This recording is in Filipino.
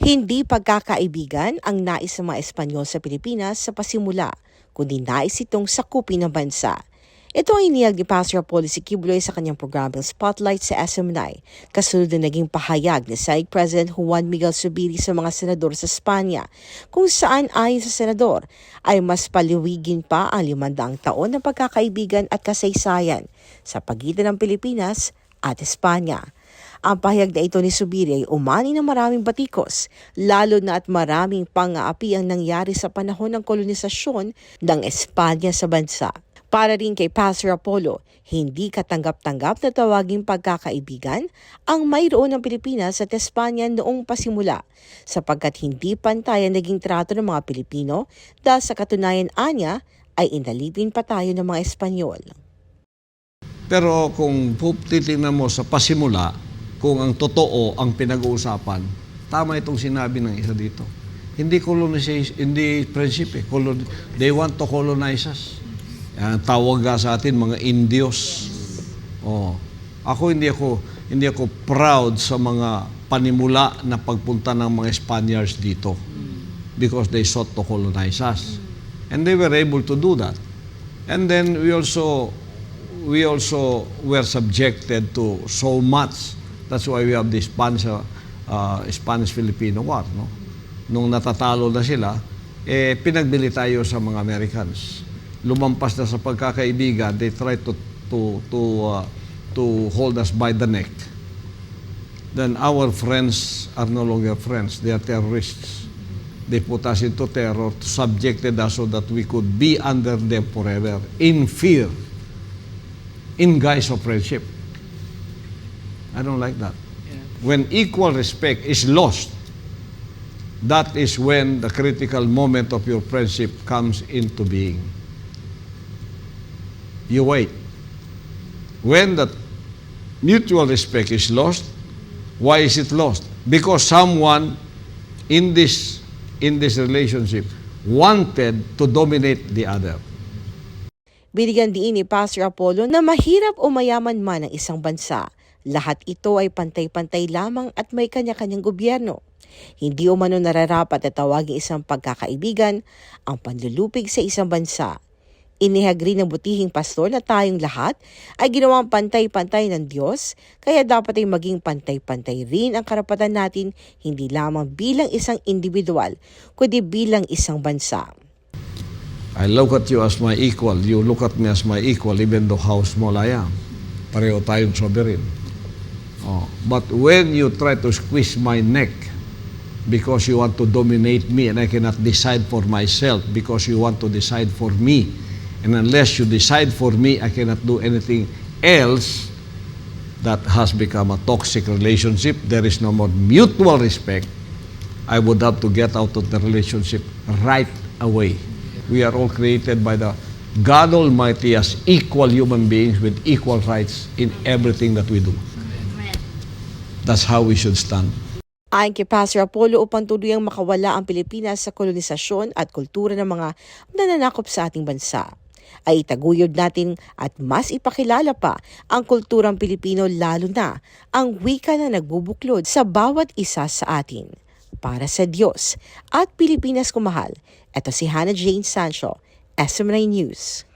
Hindi pagkakaibigan ang nais ng mga Espanyol sa Pilipinas sa pasimula, kundi nais itong sakupin ng bansa. Ito ang iniyag ni Pastor Policy Kibuloy sa kanyang programang Spotlight sa SMNI, kasunod na naging pahayag ni Senate President Juan Miguel Zubiri sa mga senador sa Espanya, kung saan ayon sa senador ay mas paliwigin pa ang limandaang taon ng pagkakaibigan at kasaysayan sa pagitan ng Pilipinas at Espanya. Ang pahayag na ito ni Subiri ay umani ng maraming batikos, lalo na at maraming pang-aapi ang nangyari sa panahon ng kolonisasyon ng Espanya sa bansa. Para rin kay Pastor Apollo, hindi katanggap-tanggap na tawaging pagkakaibigan ang mayroon ng Pilipinas at Espanya noong pasimula sapagkat hindi pantayan naging trato ng mga Pilipino dahil sa katunayan anya ay inalipin pa tayo ng mga Espanyol. Pero kung titingnan mo sa pasimula, kung ang totoo ang pinag-uusapan, tama itong sinabi ng isa dito. Hindi colonization, hindi friendship eh. Colon- they want to colonize us. Yan, tawag nga sa atin mga Indios. Oh. Ako hindi ako hindi ako proud sa mga panimula na pagpunta ng mga Spaniards dito because they sought to colonize us. And they were able to do that. And then we also we also were subjected to so much. That's why we have the Spanish uh, Spanish-Filipino War, no? Nung natatalo na sila, eh pinagbili tayo sa mga Americans. Lumampas na sa pagkakaibigan, they tried to to to uh, to hold us by the neck. Then our friends are no longer friends, they are terrorists. They put us into terror, subjected us so that we could be under them forever, in fear, in guise of friendship. I don't like that. When equal respect is lost, that is when the critical moment of your friendship comes into being. You wait. When that mutual respect is lost, why is it lost? Because someone in this in this relationship wanted to dominate the other. Binigyan din ni Pastor Apollo na mahirap o mayaman man ang isang bansa. Lahat ito ay pantay-pantay lamang at may kanya-kanyang gobyerno. Hindi umano nararapat na tawagin isang pagkakaibigan ang panlulupig sa isang bansa. Inihagri ng butihing pastor na tayong lahat ay ginawang pantay-pantay ng Diyos, kaya dapat ay maging pantay-pantay rin ang karapatan natin hindi lamang bilang isang individual, kundi bilang isang bansa. I look at you as my equal. You look at me as my equal, even though how small I am. Pareho tayong sovereign. Oh. But when you try to squeeze my neck because you want to dominate me and I cannot decide for myself because you want to decide for me, and unless you decide for me, I cannot do anything else, that has become a toxic relationship. There is no more mutual respect. I would have to get out of the relationship right away. We are all created by the God Almighty as equal human beings with equal rights in everything that we do. That's how we should stand. Ayon kay Pastor Apollo upang tuluyang makawala ang Pilipinas sa kolonisasyon at kultura ng mga nananakop sa ating bansa ay itaguyod natin at mas ipakilala pa ang kulturang Pilipino lalo na ang wika na nagbubuklod sa bawat isa sa atin. Para sa Diyos at Pilipinas kumahal, ito si Hannah Jane Sancho, SMNI News.